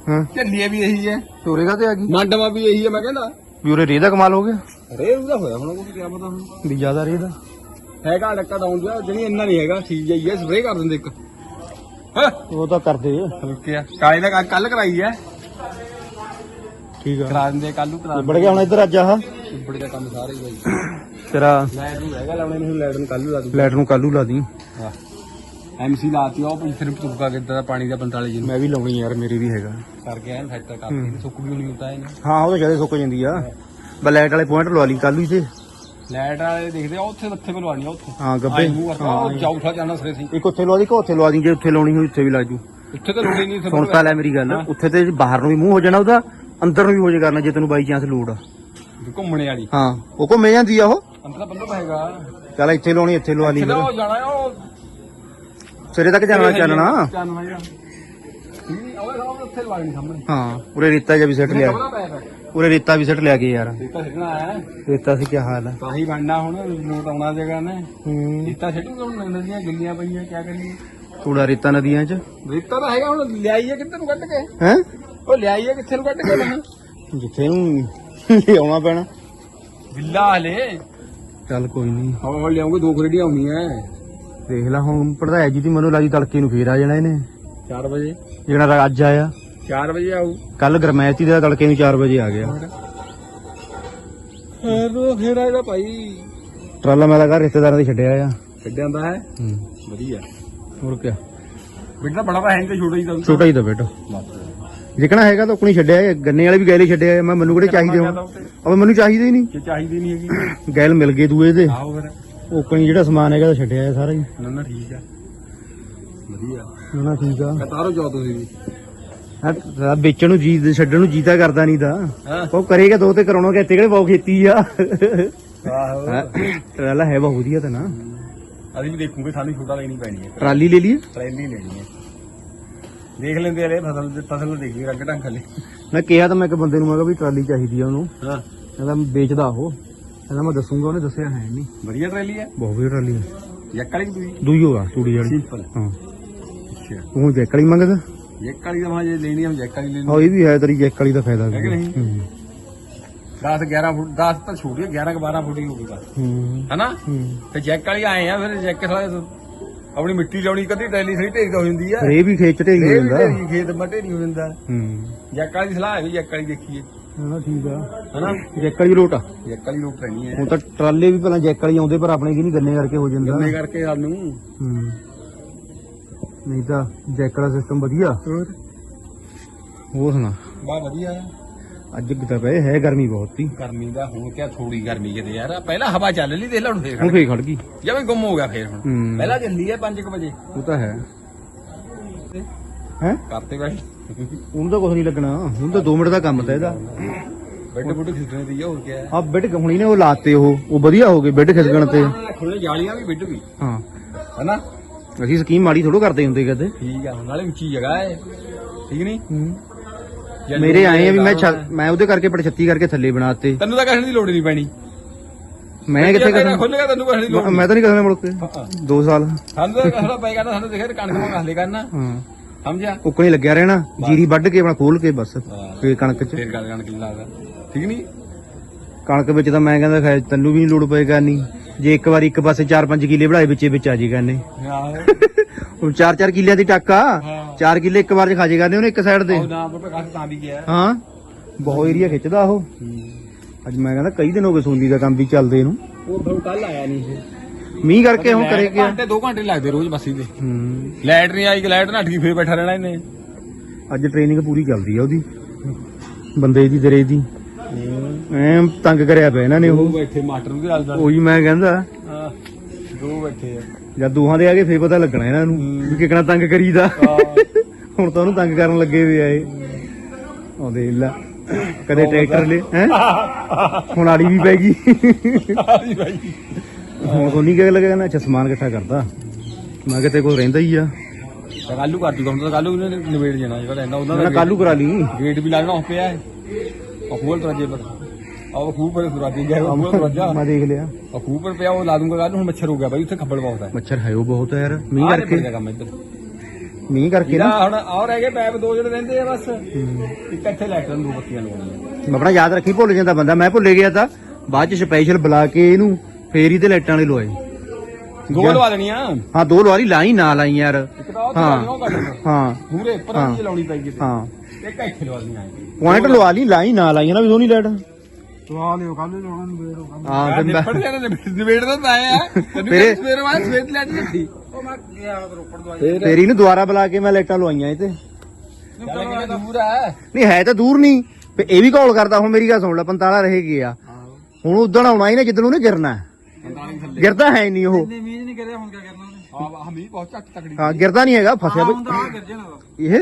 ਹਾਂ। ਝੱਲੀਆਂ ਵੀ ਇਹੀ ਹੈ। ਚੋਰੇਗਾ ਤੇ ਆ ਗਈ? ਮੰਡਵਾ ਵੀ ਇਹੀ ਹੈ ਮੈਂ ਕਹਿੰਦਾ। ਵੀ ਉਰੇ ਰੇ ਦਾ ਕਮਾਲ ਹੋ ਗਿਆ? ਰੇ ਉਹਦਾ ਹੋਇਆ ਹੁਣ ਕੋਈ ਕਿਆ ਪਤਾ ਹੁਣ। ਵੀ ਜ਼ਿਆਦਾ ਰੇ ਦਾ। ਹੈਗਾ ਡੱਕਾ ਡਾਉਣ ਜਿਹਾ ਜਣੀ ਇੰਨਾ ਨਹੀਂ ਹੈਗਾ ਠੀਕ ਜਾਈ ਹੈ ਸਪਰੇ ਕਰ ਦਿੰਦੇ ਇੱਕ। ਹਾਂ? ਉਹ ਤਾਂ ਕਰਦੇ ਰੁਕਿਆ ਕਾਲੇ ਦਾ ਕੱਲ ਕਰਾਈ ਹੈ ਠੀਕ ਆ। ਕਰਾ ਦਿੰਦੇ ਕੱਲ ਨੂੰ ਕਰਾ ਨਿਬੜ ਗਿਆ ਹੁਣ ਇੱਧਰ ਅੱਜ ਆਹ। ਉੱਪਰ ਦਾ ਕੰਮ ਸਾਰੇ ਹੀ ਬਾਈ। ਤੇਰਾ ਲਾਈਟ ਨੂੰ ਹੈਗਾ ਲਾਉਣੇ ਨਹੀਂ ਲਾਈਟ ਨੂੰ ਕੱਲ ਨੂੰ ਲਾ ਦੂ। ਲੈਟ ਨੂੰ ਕਾਲੂ ਲਾ ਦੀ। ਹਾਂ। ਐਮਸੀ ਲਾਤੀ ਉਹ ਫਿਰ ਤੁੱਕਾ ਕਿੱਦਾਂ ਦਾ ਪਾਣੀ ਦਾ 45 ਜਿੰਨ ਮੈਂ ਵੀ ਲਾਉਣੀ ਯਾਰ ਮੇਰੇ ਵੀ ਹੈਗਾ। ਕਰਕੇ ਐਨ ਸੈੱਟ ਕਰਤੀ ਸੁੱਕ ਵੀ ਨਹੀਂ ਹੁੰਦਾ ਇਹਨੇ ਹਾਂ ਉਹ ਤਾਂ ਸੁੱਕ ਜਾਂਦੀ ਆ। ਬਸ ਲਾਈਟ ਵਾਲੇ ਪੁਆਇੰਟ ਲਵਾ ਲਈ ਕਾਲੂ ਤੇ। ਲਾਈਟ ਵਾਲੇ ਦੇਖਦੇ ਆ ਉੱਥੇ ਪੇ ਲਵਾਣੀ ਆ ਉੱਥੇ। ਹਾਂ ਗੱਬੇ। ਉਹ ਚੌਥਾ ਜਾਣਾ ਸਰੇ ਸੀ। ਇੱਕ ਉੱਥੇ ਲਵਾ ਦੀ ਕਿ ਉੱਥੇ ਲਵਾ ਦੀ ਜੇ ਉੱਥੇ ਲਾਉਣੀ ਹੋਈ ਉੱਥੇ ਵੀ ਲਾ ਜੂ। ਉੱਥੇ ਤਾਂ ਲੋੜੀ ਨਹੀਂ ਸੁਣ ਤਾਂ ਲੈ ਮੇਰੀ ਗੱਲ। ਉੱਥੇ ਤੇ ਬਾਹਰ ਨੂੰ ਵੀ ਮੂੰਹ ਹੋ ਜਾਣਾ ਉਹਦਾ ਅੰਦਰ ਨੂੰ ਵੀ ਹੋ ਜੇ ਕਰਨਾ ਜੇ ਤੈਨੂੰ ਬਾਈ ਚਾਂਸ ਲੋੜ ਆ। ਘੁੰਮਣੇ ਵਾਲੀ। ਹਾਂ ਉਹ ਘੁੰਮੇ ਜਾਂਦੀ ਆ ਉਹ। ਅੰਦਰ ਬੰਦਾ ਪਏਗਾ। ਚੱਲ ਇੱਥੇ ਲਾਉਣੀ ਇੱਥੇ ਲਵਾ ਲਈ ਜਾਣਾ ਆ, ਉਹ ਸਿਰੇ ਤੱਕ ਜਾਣਾ ਚੱਲਣਾ? ਚਾਨਣਾ ਜਿਹੜਾ ਨਹੀਂ ਉਹ ਸਾਹਮਣੇ ਉੱਥੇ ਲਵਾਣੀ ਸਾਹਮਣੇ। ਹਾਂ ਉਰੇ ਰੇਤਾ ਜਿਹਾ ਵੀ ਸਿੱਟ ਲਿਆ। ਹੈ ਉਰੇ ਰੇਤਾ ਵੀ ਸਿੱਟ ਲਿਆ ਕੇ ਯਾਰ। ਦਿੱਤਾ ਸਿੱਟਣਾ ਆਇਆ ਰੇਤਾ ਸੀ ਕੀ ਹਾਲ ਆ ਤਾਂ ਹੀ ਬਣਨਾ ਹੁਣ ਲੋਟ ਆਉਣਾ ਜਗ੍ਹਾ ਨੇ। ਹੂੰ। ਦਿੱਤਾ ਸਿੱਟੂ ਹੁਣ ਨਦੀਆਂ ਗਿੱਲੀਆਂ ਪਈਆਂ ਕਿਆ ਕਰੀਏ। ਥੋੜਾ ਰੇਤਾ ਨਦੀਆਂ 'ਚ? ਦਿੱਤਾ ਤਾਂ ਹੈਗਾ ਹੁਣ ਲਿਆਈਏ ਕਿੱਥੇ ਨੂੰ ਕੱਢ ਕੇ? ਹੈ? ਉਹ ਲਿਆਈਏ ਕਿੱਥੇ ਨੂੰ ਕੱਢ ਕੇ ਨਹੀਂ ਜਿੱਥੇ ਨੂੰ ਲਿਆਉਣਾ ਪੈਣਾ। ਬਿੱਲਾ ਹਲੇ। ਚੱਲ ਕੋਈ ਨਹੀਂ। ਹੋਰ ਲਿਆਉਂਗੇ ਦੋ ਆਉਣੀਆਂ ਦੇਖ ਲੈ ਹੁਣ ਪੜਦਾ ਜੀ ਦੀ ਮਨੋਂ ਤੜਕੇ ਨੂੰ ਫੇਰ ਆ ਜਾਣਾ ਇਹਨੇ। 4 ਵਜੇ। ਜਿਹੜਾ ਅੱਜ ਆਇਆ। 4 ਵਜੇ ਆਊ। ਕੱਲ ਗਰਮੈਤੀ ਦਾ ਤੜਕੇ ਨੂੰ 4 ਵਜੇ ਆ ਗਿਆ। ਫੇਰ ਆਏਗਾ ਭਾਈ। ਟਰਾਲਾ ਮੈਂ ਲਗਾ ਰਿਸ਼ਤੇਦਾਰਾਂ ਦੇ ਛੱਡਿਆ ਆ। ਛੱਡ ਜਾਂਦਾ ਹੈ? ਹੂੰ। ਵਧੀਆ। ਹੋਰ ਕਿਆ? ਬਿੱਟਾ ਬੜਾ ਵਾ ਹੈ ਤੇ ਛੋਟਾ ਹੀ ਤਾਂ। ਛੋਟਾ ਹੀ ਤਾਂ ਬੇਟਾ। ਜਿਕਣਾ ਹੈਗਾ ਤਾਂ ਕੁਣੀ ਛੱਡਿਆ। ਗੰਨੇ ਵਾਲੇ ਵੀ ਗੈਲੇ ਛੱਡਿਆ। ਮੈਂ ਮੈਨੂੰ ਕਿਹੜੇ ਚਾਹੀਦੇ ਹੁਣ? ਅਬ ਮੈਨੂੰ ਚਾਹੀਦੇ ਹੀ ਨਹੀਂ। ਚਾਹੀਦੀ ਨਹੀਂ ਹੈਗੀ। ਗੈਲ ਮਿਲ ਗਏ ਦੂਏ ਦੇ। ਆਓ ਫਿਰ। ਉਹ ਜਿਹੜਾ ਸਮਾਨ ਹੈਗਾ ਤਾਂ ਛੱਡਿਆ ਹੈ ਸਾਰਾ ਹੀ। ਨਾ ਨਾ ਠੀਕ ਆ। ਵਧੀਆ। ਨਾ ਨਾ ਠੀਕ ਆ। ਕਤਾਰੋ ਜਾਓ ਤੁਸੀਂ ਵੀ। ਹਾਂ ਤਾਂ ਵੇਚਣ ਨੂੰ ਜੀ ਛੱਡਣ ਨੂੰ ਜੀਤਾ ਕਰਦਾ ਨਹੀਂ ਤਾਂ। ਉਹ ਕਰੇਗਾ ਦੋ ਤੇ ਕਰਾਉਣਾ ਕਿ ਕਿਹੜੇ ਬਹੁਤ ਖੇਤੀ ਆ। ਆਹੋ। ਟਰਾਲਾ ਹੈ ਬਹੁਤ ਵਧੀਆ ਤਾਂ ਨਾ। ਅਸੀਂ ਵੀ ਦੇਖੂਗੇ ਸਾਨੂੰ ਛੋਟਾ ਲੈਣੀ ਪੈਣੀ ਹੈ। ਟਰਾਲੀ ਲੈ ਲਈਏ? ਟ੍ਰੇਲੀ ਲੈਣੀ ਹੈ। ਦੇਖ ਲੈਂਦੇ ਅਰੇ ਫਸਲ ਫਸਲ ਦੇਖੀ ਰੰਗ ਢੰਗ ਖਲੇ ਮੈਂ ਕਿਹਾ ਤਾਂ ਮੈਂ ਇੱਕ ਬੰਦੇ ਨੂੰ ਮੈਂ ਕਿਹਾ ਵੀ ਟਰਾਲੀ ਚਾਹੀਦੀ ਆ ਉਹਨੂੰ। ਹਾਂ। ਕਹਿੰਦਾ ਮੈਂ ਵੇਚਦਾ ਉਹ। ਕਹਿੰਦਾ ਮੈਂ ਦੱਸੂਗਾ ਉਹਨੇ ਦੱਸਿਆ ਹੈ ਨਹੀਂ। ਵਧੀਆ ਟ੍ਰੇਲੀ ਹੈ? ਬਹੁਤ ਵਧੀਆ ਟਰਾਲੀ ਆ ਜੱਕ ਵਾਲੀ ਦੂਈ ਹੋਗਾ ਤੂੜੀ ਵਾਲੀ। ਸਿੰਪਲ ਹਾਂ। ਅੱਛਾ। ਤੂੰ ਜੈਕ ਵਾਲੀ ਮੰਗਦਾ? ਜੱਕ ਵਾਲੀ ਜੇ ਲੈਣੀ ਹਮ ਜੱਕ ਵਾਲੀ ਲੈਣੀ ਹਾਂ ਇਹ ਵੀ ਹੈ ਤੇਰੀ ਜੈਕ ਵਾਲੀ ਦਾ ਫਾਇਦਾ ਹੈ ਕਿ ਨਹੀਂ? ਹੂੰ। 10 11 ਫੁੱਟ 10 ਤਾਂ ਛੋਟੀ 11 12 ਫੁੱਟ ਹੀ ਹੋਊਗਾ ਹੂੰ। ਹੈਨਾ? ਹੂੰ। ਤੇ ਜੈਕ ਵਾਲੀ ਆਏ ਆ ਫਿਰ ਜੈਕ ਸਾਲੇ ਆਪਣੀ ਮਿੱਟੀ ਲਾਉਣੀ ਕਦੀ ਟੈਲੀ ਸਹੀ ਢੇਰੀ ਤਾਂ ਹੋ ਜਾਂਦੀ ਆ। ਰੇ ਵੀ ਖੇਚ ਢੇਰੀ ਹੋ ਇਹ ਵੀ ਜਾਂਦਾ। ਢੇਰੀ ਖੇਤ ਹੋ ਜਾਂਦਾ। ਹੂੰ। ਜੈਕ ਵਾਲੀ ਸਲਾਹ ਹੈ ਵੀ ਜੈਕ ਵਾਲੀ ਦੇਖੀਏ। ਹਾਂ ਠੀਕ ਆ। ਹੈਨਾ? ਜੈਕ ਵਾਲੀ ਲੋਟ ਆ। ਜੈਕ ਵਾਲੀ ਲੋਕ ਰਹਿਣੀ ਹੈ। ਹੁਣ ਤਾਂ ਟਰਾਲੇ ਵੀ ਪਹਿਲਾਂ ਜੈਕ ਵਾਲੀ ਆਉਂਦੇ ਪਰ ਆਪਣੇ ਕੀ ਨਹੀਂ ਗੰਨੇ ਕਰਕੇ ਹੋ ਜਾਂਦਾ। ਗੰਨੇ ਕਰਕੇ ਸਾਨੂੰ ਹੂੰ। ਨਹੀਂ ਤਾਂ ਜੈਕ ਵਾਲਾ ਸਿਸਟਮ ਵਧੀਆ। ਹੋਰ? ਹੋਰ ਸੁਣਾ। ਬਾ ਵਧੀਆ। ਅੱਜ ਪਏ ਹੈ ਗਰਮੀ ਬਹੁਤ ਸੀ। ਗਰਮੀ ਦਾ ਹੁਣ ਕਿਆ ਥੋੜੀ ਗਰਮੀ ਕਿਤੇ ਯਾਰ। ਪਹਿਲਾਂ ਹਵਾ ਚੱਲ ਲਈ ਦੇਖ ਲੈ ਹੁਣ ਫੇਰ ਹੁਣ ਫੇਰ ਖੜ ਗਈ। ਜਿਵੇਂ ਗੁੰਮ ਹੋ ਗਿਆ ਫੇਰ ਹੁਣ। ਪਹਿਲਾਂ ਚੱਲੀ ਹੈ 5 ਵਜੇ। ਉਹ ਤਾਂ ਹੈ। ਹੈ? ਕਰਤੇ ਬੈਠ ਉਹਨੂੰ ਤਾਂ ਕੁਝ ਨਹੀਂ ਲੱਗਣਾ। ਹੁਣ ਤਾਂ 2 ਮਿੰਟ ਦਾ ਕੰਮ ਤਾਂ ਇਹਦਾ। ਬੈੱਡ ਬੁੱਡ ਖਿੱਚਣੇ ਦੀ ਆ, ਹੋਰ ਕਿਆ ਹੈ? ਆ ਬੈੱਡ ਹੁਣੀ ਨੇ ਉਹ ਲਾਤੇ ਉਹ ਉਹ ਵਧੀਆ ਹੋ ਗਏ ਬੈੱਡ ਖਿਸਕਣ ਤੇ। ਖੁੱਲੇ ਜਾਲੀਆਂ ਵੀ ਬੈੱਡ ਵੀ। ਹਾਂ। ਹੈਨਾ? ਅਸੀਂ ਸਕੀਮ ਮਾੜੀ ਥੋੜੋ ਕਰਦੇ ਹੁੰਦੇ ਕਦੇ। ਠੀਕ ਆ ਨਾਲੇ ਉੱਚੀ ਜਗ੍ਹਾ ਹੈ। ਠੀਕ ਨਹੀਂ? ਜੇ ਮੇਰੇ ਆਏ ਆ ਵੀ ਮੈਂ ਛੱਤ- ਮੈਂ ਉਹਦੇ ਕਰਕੇ ਪੜਛੱਤੀ ਕਰਕੇ ਥੱਲੇ ਬਣਾਤੇ ਤੈਨੂੰ ਤਾਂ ਕਹਿਣ ਦੀ ਲੋੜ ਨਹੀਂ ਪੈਣੀ। ਮੈਂ ਕਿੱਥੇ ਕਰਨਾ ਖੁੱਲੇਗਾ ਤੈਨੂੰ ਕਹਿਣ ਦੀ ਲੋੜ ਮੈਂ ਤਾਂ ਨਹੀਂ ਕਰਨਾ ਮੁੜ ਕੇ। ਹਾਂ। 2 ਸਾਲ। ਸਾਨੂੰ ਤਾਂ ਕਹਿਣਾ ਪੈ ਕਰਨਾ ਸਾਨੂੰ ਦੇਖੇ ਕਣਕ ਨੂੰ ਹੱਲੇ ਕਰਨਾ। ਹਾਂ। ਸਮਝਿਆ? ਉੱਕਣੀ ਲੱਗਿਆ ਰਹਿਣਾ ਜੀਰੀ ਵੱਢ ਕੇ ਆਪਣਾ ਖੋਲ ਕੇ ਬਸ ਫੇਰ ਕਣਕ ਚ। ਫੇਰ ਗੱਲ ਕਣਕ ਲਾਦਾ। ਠੀਕ ਨਹੀਂ ਕਣਕ ਵਿੱਚ ਤਾਂ ਮੈਂ ਕਹਿੰਦਾ ਖੈਰ ਤੈਨੂੰ ਵੀ ਨਹੀਂ ਲੋੜ ਪਏਗਾ ਨਹੀਂ ਜੇ ਇੱਕ ਵਾਰੀ ਇੱਕ ਪਾਸੇ 4-5 ਕਿੱਲੇ ਵਧਾਏ ਵਿੱਚੇ ਵਿੱਚ ਆ ਜੇਗਾ ਨੇ ਉਹ 4-4 ਕਿੱਲਿਆਂ ਦੀ ਟੱਕਾ ਹਾਂ। 4 ਕਿੱਲੇ ਇੱਕ ਵਾਰ ਚ ਖਾ ਜੇਗਾ ਨੇ ਉਹਨੇ ਇੱਕ ਸਾਈਡ ਤੇ। ਹਾਂ। ਬਹੁਤ ਏਰੀਆ ਖਿੱਚਦਾ ਉਹ। ਅੱਜ ਮੈਂ ਕਹਿੰਦਾ ਕਈ ਦਿਨ ਹੋ ਗਏ ਸੋਲੀ ਦਾ ਕੰਮ ਵੀ ਚੱਲਦੇ ਇਹਨੂੰ ਉਹ ਕੱਲ ਆਇਆ ਨਹੀਂ ਮੀਂਹ ਕਰਕੇ ਹੁਣ ਕਰੇ ਗਿਆ ਘੰਟੇ 2 ਘੰਟੇ ਲੱਗਦੇ ਰੋਜ਼ ਬੱਸੀ ਦੇ। ਹੂੰ। ਲਾਈਟ ਨਹੀਂ ਆਈ ਕਿ ਲਾਈਟ ਨੱਠ ਗਈ ਫੇਰ ਬੈਠਾ ਰਹਿਣਾ ਇਹਨੇ। ਅੱਜ ਟ੍ਰੇਨਿੰਗ ਪੂਰੀ ਚੱਲਦੀ ਆ ਉਹਦੀ। ਬੰਦੇ ਦੀ ਤੇਰੇ ਦੀ। ਐ ਤੰਗ ਕਰਿਆ ਪਿਆ ਇਹਨਾਂ ਨੇ ਉਹ। ਉਹ ਬੈਠੇ ਮਾਸਟਰ ਨੂੰ ਵੀ ਰਲ ਦਾ ਉਹੀ ਮੈਂ ਕਹਿੰਦਾ। ਦੋ ਬੈਠੇ ਆ। ਜਦ ਦੋਹਾਂ ਦੇ ਆ ਗਏ ਫੇਰ ਪਤਾ ਲੱਗਣਾ ਇਹਨਾਂ ਨੂੰ ਵੀ ਕਿਕਣਾ ਤੰਗ ਕਰੀਦਾ। ਹੁਣ ਤਾਂ ਉਹਨੂੰ ਤੰਗ ਕਰਨ ਲੱਗੇ ਵੀ ਆਏ ਆਉਂਦੇ ਲੈ। ਕਦੇ ਟਰੈਕਟਰ ਲੈ ਹੈ? ਹੁਣ ਆੜੀ ਵੀ ਪੈ ਗਈ। ਹੁਣ ਤੋਂ ਨਹੀਂ ਕਿ ਲੱਗਣਾ ਨਾ ਅੱਛਾ ਸਮਾਨ ਇਕੱਠਾ ਕਰਦਾ। ਮੈਂ ਕਿਤੇ ਕੋਈ ਰਹਿੰਦਾ ਹੀ ਆ। ਕੱਲੂ ਕਰ ਦੂਗਾ ਹੁਣ ਤਾਂ ਕੱਲੂ ਉਹਨੇ ਨਿਬੇੜ ਜਾਣਾ ਜਿਹੜਾ ਰਹਿੰਦਾ ਉਹਨਾਂ ਮੈਂ ਦਾ ਕਾਲੂ ਕਰਾ ਲਈ। ਗੇਟ ਵੀ ਲੱਗਣਾ ਹੋ ਪਿਆ ਹੈ। ਉਹ ਖੂਲ ਦਰਵਾਜੇ ਪਰ। ਆਹ ਖੂਹ ਪਰ ਦਰਵਾਜੇ ਗਿਆ ਉਹ ਦਰਵਾਜਾ। ਮੈਂ ਦੇਖ ਲਿਆ। ਉਹ ਖੂਹ ਪਰ ਪਿਆ ਉਹ ਲਾ ਦੂੰਗਾ ਕੱਲ ਹੁਣ ਮੱਛਰ ਹੋ ਗਿਆ ਬਾਈ ਉੱਥੇ ਖੱਬਲ ਬਹੁਤ ਹੈ। ਮੱਛਰ ਹੈ ਉਹ ਬਹੁਤ ਹੈ ਯਾਰ ਮੀਂਹ ਆਹ ਕਰਕੇ। ਮੀਂਹ ਕਰਕੇ ਨਾ। ਹੁਣ ਆ ਰਹਿ ਗਏ ਪੈਪ ਦੋ ਜਿਹੜੇ ਰਹਿੰਦੇ ਆ ਬਸ। ਇੱਕ ਇੱਥੇ ਲੈਟਰਨ ਦੋ ਬੱਤੀਆਂ ਲਵਾਉਣੀਆਂ ਆਪਣਾ ਯਾਦ ਰੱਖੀ ਭੁੱਲ ਜਾਂਦਾ ਬੰਦਾ ਮੈਂ ਭੁੱਲੇ ਗਿਆ ਤਾਂ। ਬਾਅਦ ਚ ਸਪੈਸ਼ਲ ਬੁਲਾ ਕੇ ਇਹਨੂੰ ਫੇਰ ਹੀ ਤੇ ਲਾਈਟਾਂ ਵਾਲੇ ਲਵਾਏ ਦੋ ਲਵਾ ਦੇਣੀਆਂ? ਹਾਂ ਦੋ ਲਵਾਰੀ ਲਾਈ ਨਾ ਲਾਈ ਯਾਰ। ਹਾਂ। ਹਾਂ ਪੂਰੇ ਉੱਪਰ ਹਾਂ। ਦੀ ਲਾਉਣੀ ਪੈਗੀ ਹਾਂ। ਇੱਕ ਇੱਥੇ ਲਵਾ ਦੇਣੀਆਂ ਪੁਆਇੰਟ ਲਵਾ ਲਈ ਲਾਈ ਨਾ ਲਾਈ ਨਾ ਵੀ ਸੋਹਣੀ ਲਾਈਟ। ਲਿਓ ਕੱਲ ਲਾਉਣਾ ਨੂੰ ਬੇੜੋ ਹਾਂ ਨਿਬੜ ਜਾਣਾ ਨਿਬੇੜ ਦਾ ਤਾਂ ਆਇਆ ਤੈਨੂੰ ਤੇਰੇ- ਸਵੇਰ ਬਾਅਦ ਸਵੇਰ ਲੈ ਜੀ ਰੱਖੀ ਉਹ ਮੈਂ ਗਿਆ ਰੋਪੜ ਦਵਾਈ। ਫੇਰ ਇਹਨੂੰ ਦੁਬਾਰਾ ਬੁਲਾ ਕੇ ਮੈਂ ਲਾਈਟਾਂ ਲਵਾਈਆਂ ਇਹ ਤੇ। ਕਿਤੇ ਆ। ਨਹੀਂ ਹੈ ਤਾਂ ਦੂਰ ਨਹੀਂ। ਇਹ ਵੀ ਕਾਲ ਕਰਦਾ ਹੁਣ ਮੇਰੀ ਗੱਲ ਸੁਣ ਲੈ 45 ਰਹੇ ਗਿਆ। ਹੁਣ ਉਦਣ ਆਉਣਾ ਹੀ ਨਾ ਜਿੱਦਣ ਉਹਨੇ ਗਿਰਨਾ। ਹੈ। ਪੰਤਾਲੀ ਥੱਲੇ। ਗਿਰਦਾ ਹੈ ਨਹੀਂ ਉਹ। ਇੰਨੇ ਮੀਂਹ ਨਹੀਂ ਕਰਿਆ ਹੁਣ ਕੀ ਕਰਨਾ ਉਹਨੇ? ਆ ਹਮੀ ਬਹੁਤ ਚੱਕ ਤਕੜੀ ਹਾਂ ਗਿਰਦਾ ਨਹੀਂ ਹੈਗਾ ਫਸਿਆ ਹਾਂ ਬਈ ਹੁੰਦਾ ਆ ਕਰ ਜਾਣਾ ਵਾ। ਇਹ?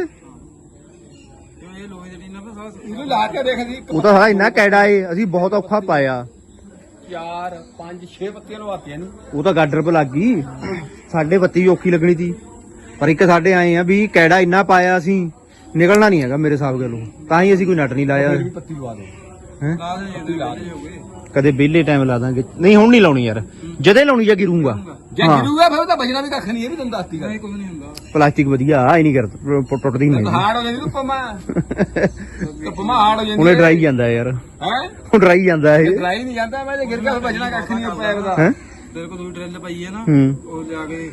ਇਹ ਲੋਹੇ ਦੇ ਟੀਨਾ ਤੇ ਸਾਰਾ ਇਹਨੂੰ ਲਾ ਕੇ ਦੇਖ ਸੀ ਉਹ ਤਾਂ ਸਾਲਾ ਇੰਨਾ ਕੈੜਾ ਏ ਅਸੀਂ ਬਹੁਤ ਔਖਾ ਪਾਇਆ। 4 5 6 ਪੱਤੀਆਂ ਲਵਾਤੀਆਂ ਇਹਨੂੰ। ਉਹ ਤਾਂ ਗਾਡਰ ਪੇ ਲੱਗ ਗਈ। ਸਾਡੇ ਬੱਤੀ ਵੀ ਔਖੀ ਲੱਗਣੀ ਸੀ। ਪਰ ਇੱਕ ਸਾਡੇ ਆਏ ਆ ਵੀ ਕੈੜਾ ਇੰਨਾ ਪਾਇਆ ਅਸੀਂ ਨਿਕਲਣਾ ਨਹੀਂ ਹੈਗਾ ਮੇਰੇ ਹਿਸਾਬ ਗੱਲੋਂ ਤਾਂ ਹੀ ਅਸੀਂ ਕੋਈ ਨਟ ਨਹੀਂ ਲਾਇਆ। ਪੱਤੀ ਲਵਾ ਦੇ। ਹੈਂ? ਲਾ ਦੇ ਜੇ ਦੇ। ਹੋਗੇ ਕਦੇ ਵਿਹਲੇ ਟਾਈਮ ਲਾ ਦਾਂਗੇ। ਨਹੀਂ ਹੁਣ ਨਹੀਂ ਲਾਉਣੀ ਯਾਰ। ਜਦੇ ਲਾਉਣੀ ਜਾਂ ਗਿਰੂੰਗਾ। ਜੇ ਗਿਰੂਗਾ ਫਿਰ ਤਾਂ ਬਜਣਾ ਵੀ ਕੱਖ ਨਹੀਂ ਇਹ ਵੀ ਤੁਹਾਨੂੰ ਦੱਸਤੀ ਗੱਲ। ਨਹੀਂ ਕੁਝ ਨਹੀਂ ਹੁੰਦਾ। ਪਲਾਸਟਿਕ ਵਧੀਆ ਆ ਹੀ ਨਹੀਂ ਕਰਦਾ ਟੁੱਟਦੀ ਨਹੀਂ ਹਾਰਡ ਹੋ ਜਾਂਦੀ ਧੁੱਪਮਾ ਧੁੱਪਮਾ ਹਾਰਡ ਹੋ ਜਾਂਦੀ ਉਹਨੇ ਡਰਾਈ ਜਾਂਦਾ ਯਾਰ। ਹੈ? ਹੁਣ ਡਰਾਈ ਜਾਂਦਾ ਇਹ। ਡਰਾਈ ਨਹੀਂ ਜਾਂਦਾ ਮੈਂ ਜੇ ਗਿਰ ਗਿਆ ਫਿਰ ਬਜਣਾ ਕੱਖ ਨਹੀਂ ਪੈਰ ਦਾ। ਹੈ? ਤੇਰੇ ਕੋਲ ਦੂਜੀ ਡਰਿੱਲ ਪਈ ਹੈ ਨਾ ਹੂੰ। ਉਹ ਜਾ ਕੇ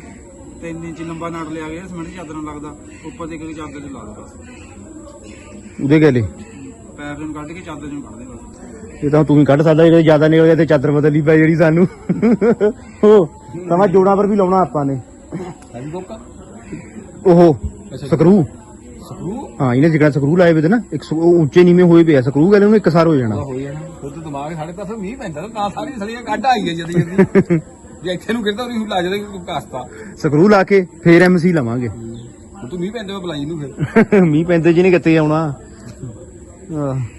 3 ਇੰਚ ਲੰਬਾ ਨਾਟ ਲਿਆ ਗਿਆ ਸਿਮੈਂਟ ਚਾਦਰ ਨਾਲ ਲੱਗਦਾ। ਉੱਪਰ ਦੇ ਕੇ ਚਾਦਰ ਚ ਲਾ ਦੋ ਬਸ। ਉਹਦੇ ਗਲੇ ਪੈਪ ਨੂੰ ਕੱਢ ਕੇ ਚਾਦਰ ਨੂੰ ਕੱਢ ਦੇ ਬਸ। ਇਹ ਤਾਂ ਤੂੰ ਹੀ ਕੱਢ ਸਕਦਾ ਜੇ ਜ਼ਿਆਦਾ ਨਿਕਲ ਗਿਆ ਤੇ ਚਾਦਰ ਬਦਲਣੀ ਪਈ ਜਿਹੜੀ ਸਾਨੂੰ। ਹੋ ਸਮਾਂ ਜੋੜਾਂ ਪਰ ਵੀ ਲਾਉਣਾ ਆਪਾਂ ਨੇ। ਉਹ ਸਕਰੂ। ਸਕਰੂ? ਹਾਂ ਇਹਨੇ ਜਿਹੜਾ ਸਕਰੂ ਲਾਏ ਵੇ ਤੇ ਨਾ ਇੱਕ ਉੱਚੇ ਨੀਵੇਂ ਹੋਏ ਪਿਆ ਸਕਰੂ ਕਹਿੰਦੇ ਉਹਨੂੰ ਇੱਕਸਾਰ ਹੋ ਜਾਣਾ। ਹੋ ਜਾਣਾ। ਖੁਦ ਦਿਮਾਗ ਸਾਡੇ ਪਾਸੇ ਮੀਂਹ ਪੈਂਦਾ ਤਾਂ ਸਾਰੀ ਸੜੀਆਂ ਕੱਢ ਆਈ ਹੈ ਜਦੀ ਜਦੀ। ਜੇ ਇੱਥੇ ਨੂੰ ਗਿਰਦਾ ਨਹੀਂ ਲਾ ਜਦਾ ਕਾਸਤਾ। ਸਕਰੂ ਲਾ ਕੇ ਫੇਰ ਐਮਸੀ ਲਵਾਂਗੇ। ਤੂੰ ਮੀਂਹ ਪੈਂਦੇ ਵੇ ਬੁਲਾਈ ਨੂੰ ਫਿਰ। ਮੀਂਹ ਪੈਂਦੇ ਜਿਹਨੇ ਕਿੱਥੇ ਆਉਣਾ। ਆਹ,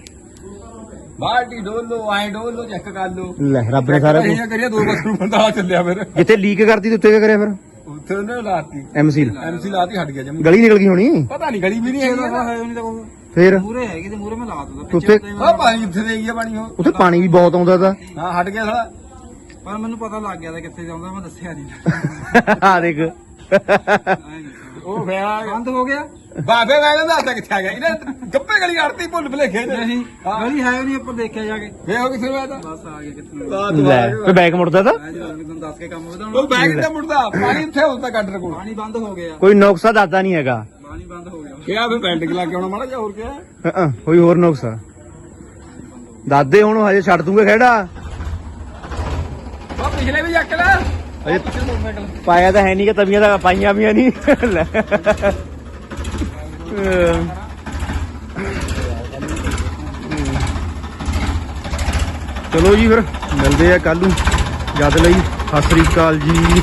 ਬਾਲਟੀ ਡੋਲੋ ਆਏ ਡੋਲੋ ਚੈੱਕ ਕਰ ਲੋ ਲੈ ਰੱਬ ਨੇ ਸਾਰਾ ਇਹ ਕਰਿਆ ਦੋ ਬਸ ਨੂੰ ਬੰਦਾ ਆ ਚੱਲਿਆ ਫਿਰ। ਜਿੱਥੇ ਲੀਕ ਕਰਤੀ ਤੇ ਉੱਤੇ ਕੀ ਕਰਿਆ ਫਿਰ? ਉੱਥੇ ਉਹਨੇ ਲਾਤੀ। ਐਮਸੀ ਐਮਸੀ ਲਾਤੀ ਹਟ ਗਿਆ ਜਮ। ਗਲੀ ਨਿਕਲ ਗਈ ਹੋਣੀ? ਪਤਾ ਨਹੀਂ ਗਲੀ ਵੀ ਨਹੀਂ ਹੈਗੀ ਹੈ ਨਹੀਂ ਤਾਂ ਕੋਈ ਫੇਰ? ਮੂਰੇ ਹੈਗੇ ਤੇ ਮੂਰੇ ਮੈਂ ਲਾ ਦੂੰਗਾ ਉੱਤੇ ਆ ਪਾਣੀ ਇੱਥੇ ਦੇ ਗਿਆ ਪਾਣੀ ਉਹ। ਉੱਥੇ ਪਾਣੀ ਵੀ ਬਹੁਤ ਆਉਂਦਾ ਤਾ। ਹਾਂ ਹਟ ਗਿਆ ਸਾਲਾ। ਪਰ ਮੈਨੂੰ ਪਤਾ ਲੱਗ ਗਿਆ ਤਾਂ ਕਿੱਥੇ ਜਾਂਦਾ ਮੈਂ ਦੱਸਿਆ ਨਹੀਂ ਆ ਦੇਖ। ਉਹ ਫੇਰ ਬੰਦ ਹੋ ਗਿਆ? ਬਾਬੇ ਮੈਂ ਕਹਿੰਦਾ ਹੱਥ ਕਿੱਥੇ ਆ ਗਿਆ? ਇਹਨੇ ਗੱਪੇ ਗਲੀ ਆੜਤੀ ਭੁੱਲ ਭੁਲੇਖੇ ਨੇ ਨਹੀਂ ਗਲੀ ਹੈ ਨਹੀਂ ਉੱਪਰ ਦੇਖਿਆ ਜਾ ਕੇ। ਫੇਰ ਉਹ ਕਿੱਥੇ ਹੋਇਆ ਤਾਂ ਬਸ ਆ ਗਿਆ ਕਿੱਥੇ ਲੈ ਫੇ ਬੈਕ ਮੁੜਦਾ ਤਾ? ਮੈਂ ਤੁਹਾਨੂੰ ਦੱਸ ਕੇ ਕੰਮ ਉਹ ਵਧਾਉਣਾ ਬੈਗ ਤੇ ਮੁੜਦਾ ਪਾਣੀ ਇੱਥੇ ਹੁੰਦਾ ਗੱਡਰ ਕੋਲ। ਪਾਣੀ ਬੰਦ ਹੋ ਗਿਆ। ਕੋਈ ਨੁਕਸਾ ਦੱਸਦਾ ਨਹੀਂ ਹੈਗਾ। ਪਾਣੀ ਬੰਦ ਹੋ ਗਿਆ। ਕਿਹਾ ਫੇ ਬੈਲਟ ਲਾ ਕੇ ਆਉਣਾ ਮਾੜਾ ਜਿਹਾ ਹੋਰ ਕਿਹਾ। ਹਾਂ, ਹਾਂ, ਕੋਈ ਹੋਰ ਨੁਕਸਾ। ਦਾਦੇ ਹੁਣ ਹਜੇ ਛੱਡ ਦੂੰਗੇ ਖੇੜਾ। ਉਹ ਪਿਛਲੇ ਵੀ ਚੱਕ ਲੈ। ਅਜੇ ਪਾਇਆ ਤਾਂ ਹੈ ਨਹੀਂ ਕਿ ਤਵੀਆਂ ਤਾਂ ਪਾਈਆਂ ਵੀਆਂ ਨਹੀਂ। ਚਲੋ ਜੀ ਫਿਰ ਮਿਲਦੇ ਆ ਕੱਲ ਨੂੰ। ਜਦ ਲਈ ਸਤਿ ਸ੍ਰੀ ਅਕਾਲ ਜੀ।